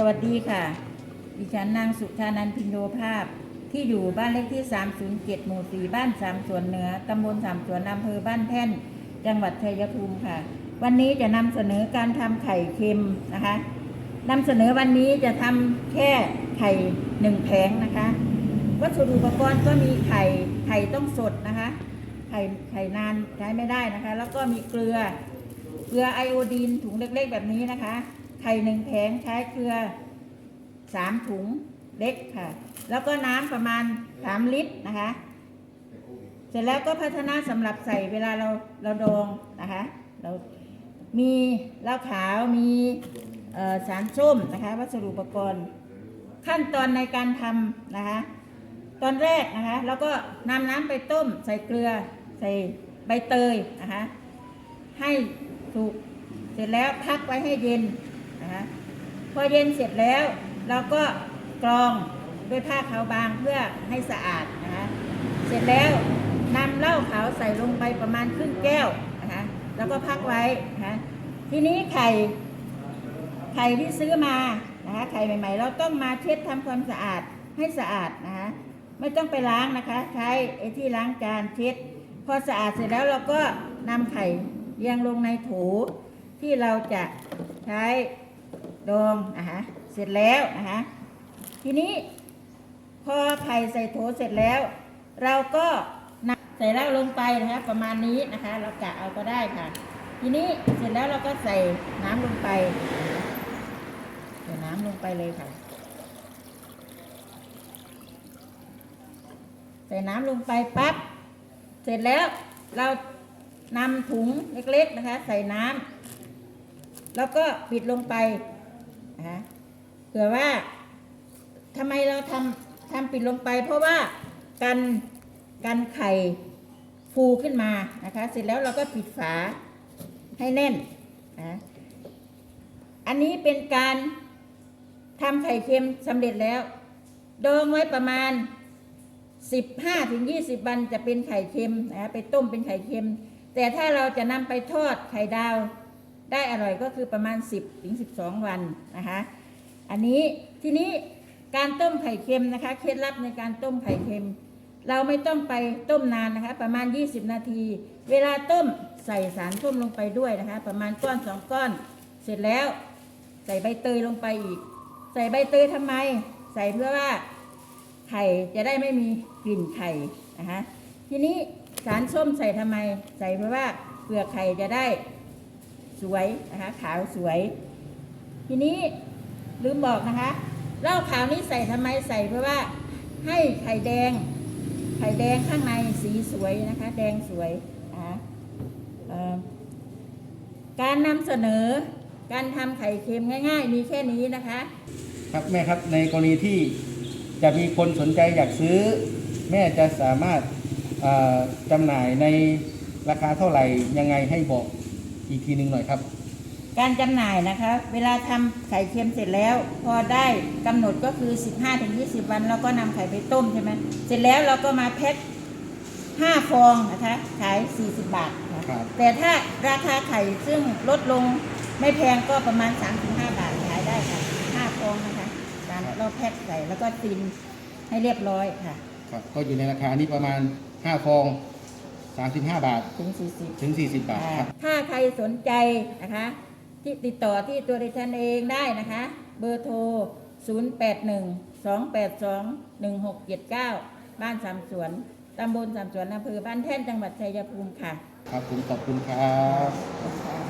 สวัสดีค่ะ ดิฉันนางสุธานันพินโดภาพ ที่อยู่บ้านเลขที่ 307 หมู่ 4 บ้านสามสวนเหนือ ตำบลสามสวนอำเภอบ้านแท่น จังหวัดชัยภูมิค่ะ วันนี้จะนำเสนอการทำไข่เค็มนะคะนำเสนอวันนี้จะทำแค่ไข่หนึ่งแผงนะคะ วัสดุอุปกรณ์ก็มีไข่ ไข่ต้องสดนะคะ ไข่ ไข่นานใช้ไม่ได้นะคะ แล้วก็มีเกลือ เกลือไอโอดีนถุงเล็กๆแบบนี้นะคะ ไข่หนึ่งแผงใช้เกลือสามถุงเล็กค่ะ แล้วก็น้ำประมาณสามลิตรนะคะ เสร็จแล้วก็ภาชนะสำหรับใส่เวลาเราเราดองนะคะ เรามีเหล้าขาวมีสารส้มนะคะ วัสดุอุปกรณ์ ขั้นตอนในการทำนะคะ ตอนแรกนะคะเราก็นำน้ำไปต้ม ใส่เกลือใส่ใบเตยนะคะ ให้สุกเสร็จแล้วพักไว้ให้เย็น นะคะพอเย็นเสร็จแล้วเราก็กรองด้วยผ้าขาวบางเพื่อให้สะอาดนะคะเสร็จแล้วนำเหล้าขาวใส่ลงไปประมาณครึ่งแก้วนะคะแล้วก็พักไว้นะคะทีนี้ไข่ไข่ที่ซื้อมานะคะไข่ใหม่ๆ เราต้องมาเช็ดทำความสะอาดให้สะอาดนะคะไม่ต้องไปล้างนะคะ ใช้ไอ้ที่ล้างจานเช็ด พอสะอาดเสร็จแล้วเราก็นำไข่เรียงลงในโถที่เราจะใช้ ดองนะคะเสร็จแล้วนะคะทีนี้พอไข่ใส่โถเสร็จแล้ว เราก็นใส่เหล้าลงไปนะคะประมาณนี้นะคะเรากะเอาก็ได้ค่ะ ทีนี้เสร็จแล้วเราก็ใส่น้ำลงไปใส่น้ำลงไปเลยค่ะ ใส่น้ำลงไปปั๊บเสร็จแล้วเรานำถุงเล็กๆนะคะ ใส่น้ำแล้วก็ปิดลงไป นะคะเผื่อว่าทำไมเราทำทำปิดลงไป เพราะว่ากันกันไข่ฟูขึ้นมานะคะ เสร็จแล้วเราก็ปิดฝาให้แน่นนะอันนี้เป็นการทำไข่เค็มสำเร็จแล้วดองไว้ประมาณ 15ถึง20 วันจะเป็นไข่เค็มนะไปต้มเป็นไข่เค็ม แต่ถ้าเราจะนำไปทอดไข่ดาว ได้อร่อยก็คือประมาณ 10ถึง12 วันนะคะ อันนี้ทีนี้การต้มไข่เค็มนะคะ เคล็ดลับในการต้มไข่เค็ม เราไม่ต้องไปต้มนานนะคะ ประมาณ 20 นาที เวลาต้มใส่สารส้มลงไปด้วยนะคะ ประมาณก้อนสองก้อน เสร็จแล้ว ใส่ใบเตยลงไปอีก ใส่ใบเตยทำไม ใส่เพื่อว่าไข่จะได้ไม่มีกลิ่นไข่นะคะทีนี้สารส้มใส่ทำไม ใส่เพราะว่าเปลือกไข่จะได้ สวยนะคะขาวสวย ทีนี้ลืมบอกนะคะเหล้าขาวนี้ใส่ทำไมใส่เพราะว่าให้ไข่แดง ไข่แดงข้างในสีสวยนะคะ แดงสวยนะะเอ่อการนำเสนอการทำไข่เค็มง่าย ๆ มีแค่นี้นะคะ ครับแม่ครับในกรณีที่จะมีคนสนใจอยากซื้อ แม่จะสามารถจำหน่ายในราคาเท่าไหร่ยังไงให้บอก อีกทีหนึ่งหน่อยครับ การจำหน่ายนะคะ เวลาทำไข่เค็มเสร็จแล้ว พอได้กำหนดก็คือ 15-20 วันเราก็นำไข่ไปต้มใช่ไหมเสร็จแล้วเราก็มาแพ็ค5ฟองนะคะขาย 40 บาทค่ะครับ แต่ถ้าราคาไข่ซึ่งลดลงไม่แพงก็ประมาณ 3-5 บาทขายได้ค่ะ5ฟองนะคะตามเราแพ็คใส่แล้วก็ซีนให้เรียบร้อยค่ะ ครับก็อยู่ในราคานี้ประมาณ 5 ฟอง 35 บาทถึง 40 ถึง 40 บาทครับ ถ้าใครสนใจนะคะ ที่ติดต่อที่ตัวดิฉันเองได้นะคะ เบอร์โทร 081 282 1679 บ้านสามสวน ตำบลสามสวนอำเภอบ้านแท่นจังหวัดชัยภูมิค่ะ ครับผมขอบคุณครับขอบคุณค่ะ